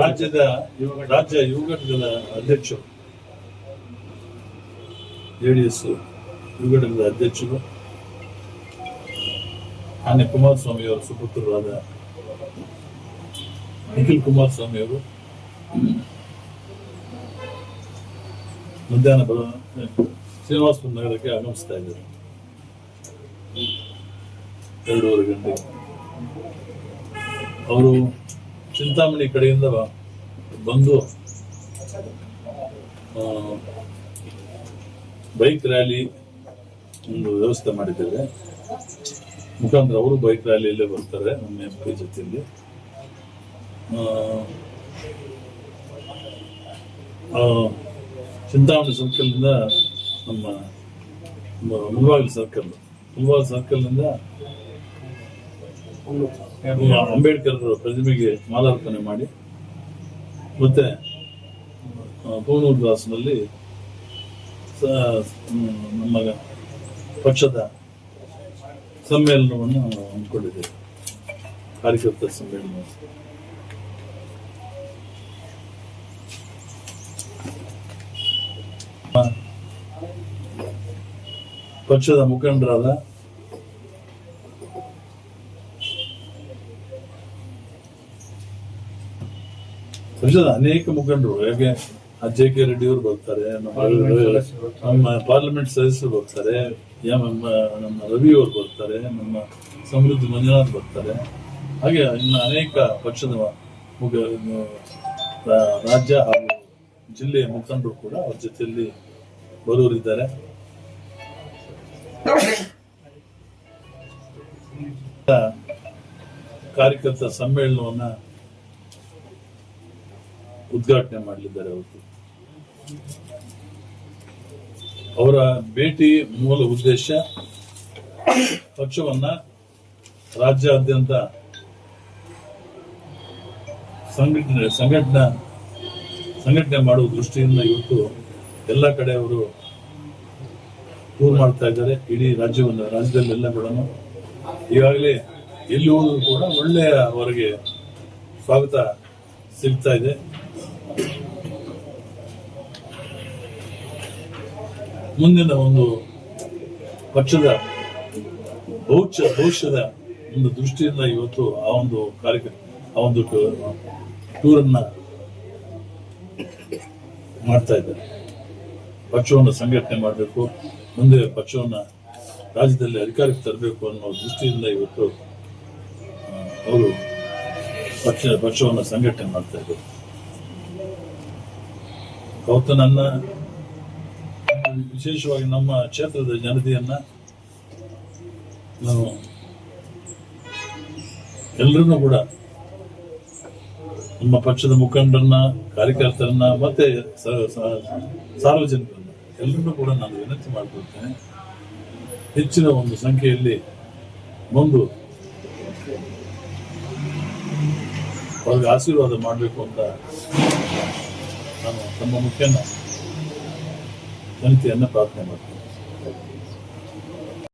ರಾಜ್ಯದ ರಾಜ್ಯ ಯುವ ಘಟಕದ ಅಧ್ಯಕ್ಷರು, ಜೆಡಿಎಸ್ ಯುವ ಅಧ್ಯಕ್ಷರು, ಮಾನ್ಯ ಕುಮಾರಸ್ವಾಮಿ ಅವರ ಸುಪುತ್ರರಾದ ನಿಖಿಲ್ ಕುಮಾರಸ್ವಾಮಿ ಅವರು, ಮಧ್ಯಾಹ್ನ ಬರ ಶ್ರೀನಿವಾಸಪುರ ನಗರಕ್ಕೆ ಆಗಮಿಸ್ತಾ ಇದ್ದಾರೆ. ಎರಡೂವರೆ ಗಂಟೆ ಅವರು ಚಿಂತಾಮಣಿ ಕಡೆಯಿಂದ ಬಂದು ಬೈಕ್ ರ್ಯಾಲಿ ಒಂದು ವ್ಯವಸ್ಥೆ ಮಾಡಿದ್ದೇವೆ. ಮುಖಾಂತರ ಅವರು ಬೈಕ್ ರ್ಯಾಲಿಯಲ್ಲೇ ಬರ್ತಾರೆ, ನಮ್ಮ ಎಂ ಪಿ ಜೊತೆಯಲ್ಲಿ ಚಿಂತಾಮಣಿ ಸರ್ಕಲ್ನಿಂದ ನಮ್ಮ ಮ- ಮುಳಬಾಗಿಲು ಸರ್ಕಲ್ ಮುಳಬಾಗಿಲು ಸರ್ಕಲ್ನಿಂದ ಅಂಬೇಡ್ಕರ್ ಪ್ರತಿಮೆಗೆ ಮಾಲಾರ್ಪಣೆ ಮಾಡಿ ಮತ್ತೆ ಪೂರ್ಣೂರು ದಾಸ್ನಲ್ಲಿ ನಮ್ಮ ಪಕ್ಷದ ಸಮ್ಮೇಳನವನ್ನು ಹಮ್ಮಿಕೊಂಡಿದ್ದೇವೆ. ಕಾರ್ಯಕರ್ತರ ಸಮ್ಮೇಳನ. ಪಕ್ಷದ ಮುಖಂಡರಾದ ಪಕ್ಷದ ಅನೇಕ ಮುಖಂಡರು ಹೇಗೆ ಜೆ ಕೆ ರೆಡ್ಡಿ ಅವರು ಬರ್ತಾರೆ ನಮ್ಮ ನಮ್ಮ ಪಾರ್ಲಿಮೆಂಟ್ ಸದಸ್ಯರು ಬರ್ತಾರೆ ಎಂ ನಮ್ಮ ರವಿ ಅವರು ಬರ್ತಾರೆ ನಮ್ಮ ಸಮೃದ್ಧಿ ಮಂಜುನಾಥ್ ಬರ್ತಾರೆ. ಹಾಗೆ ಇನ್ನು ಅನೇಕ ಪಕ್ಷದ ಮುಖ ರಾಜ್ಯ ಹಾಗೂ ಜಿಲ್ಲೆಯ ಮುಖಂಡರು ಕೂಡ ಅವ್ರ ಜೊತೆಯಲ್ಲಿ ಬರುವರಿದ್ದಾರೆ ಕಾರ್ಯಕರ್ತ ಸಮ್ಮೇಳನವನ್ನ ಉದ್ಘಾಟನೆ ಮಾಡಲಿದ್ದಾರೆ ಅವತ್ತು ಅವರ ಭೇಟಿ ಮೂಲ ಉದ್ದೇಶ ಪಕ್ಷವನ್ನ ರಾಜ್ಯಾದ್ಯಂತ ಸಂಘಟನೆ ಸಂಘಟನೆ ಸಂಘಟನೆ ಮಾಡುವ ದೃಷ್ಟಿಯಿಂದ ಇವತ್ತು ಎಲ್ಲ ಕಡೆ ಅವರು ಟೂರ್ ಮಾಡ್ತಾ ಇದ್ದಾರೆ. ಇಡೀ ರಾಜ್ಯವನ್ನು ರಾಜ್ಯದಲ್ಲೆಲ್ಲ ಕೂಡ ಈಗಾಗಲೇ ಎಲ್ಲಿ ಹೋದ್ರು ಕೂಡ ಒಳ್ಳೆಯ ಅವರಿಗೆ ಸ್ವಾಗತ ಸಿಗ್ತಾ ಇದೆ ಮುಂದಿನ ಒಂದು ಪಕ್ಷದ ಭವಿಷ್ಯ ಭವಿಷ್ಯದ ಒಂದು ದೃಷ್ಟಿಯಿಂದ ಇವತ್ತು ಆ ಒಂದು ಕಾರ್ಯಕ್ರಮ ಆ ಒಂದು ಟೂರನ್ನ ಮಾಡ್ತಾ ಇದ್ದಾರೆ ಪಕ್ಷವನ್ನು ಸಂಘಟನೆ ಮಾಡಬೇಕು ಮುಂದೆ ಪಕ್ಷವನ್ನ ರಾಜ್ಯದಲ್ಲಿ ಅಧಿಕಾರಕ್ಕೆ ತರಬೇಕು ಅನ್ನೋ ದೃಷ್ಟಿಯಿಂದ ಇವತ್ತು ಪಕ್ಷ ಪಕ್ಷವನ್ನು ಸಂಘಟನೆ ಮಾಡ್ತಾ ಇದ್ದೆ. ಅವತ್ತು ನನ್ನ ವಿಶೇಷವಾಗಿ ನಮ್ಮ ಕ್ಷೇತ್ರದ ಜನತೆಯನ್ನ ನಾನು ಎಲ್ಲರನ್ನೂ ಕೂಡ ನಮ್ಮ ಪಕ್ಷದ ಮುಖಂಡರನ್ನ, ಕಾರ್ಯಕರ್ತರನ್ನ, ಮತ್ತೆ ಸಾರ್ವಜನಿಕರನ್ನ ಎಲ್ಲರನ್ನೂ ಕೂಡ ನಾನು ವಿನಂತಿ ಮಾಡಿಕೊಳ್ತೇನೆ. ಹೆಚ್ಚಿನ ಒಂದು ಸಂಖ್ಯೆಯಲ್ಲಿ ಬಂದು ಅವ್ರಿಗೆ ಆಶೀರ್ವಾದ ಮಾಡಬೇಕು ಅಂತ ನಾನು ತಮ್ಮ ಮುಖ್ಯನ ಜನತೆಯನ್ನು ಪ್ರಾರ್ಥನೆ ಮಾಡ್ತೇನೆ.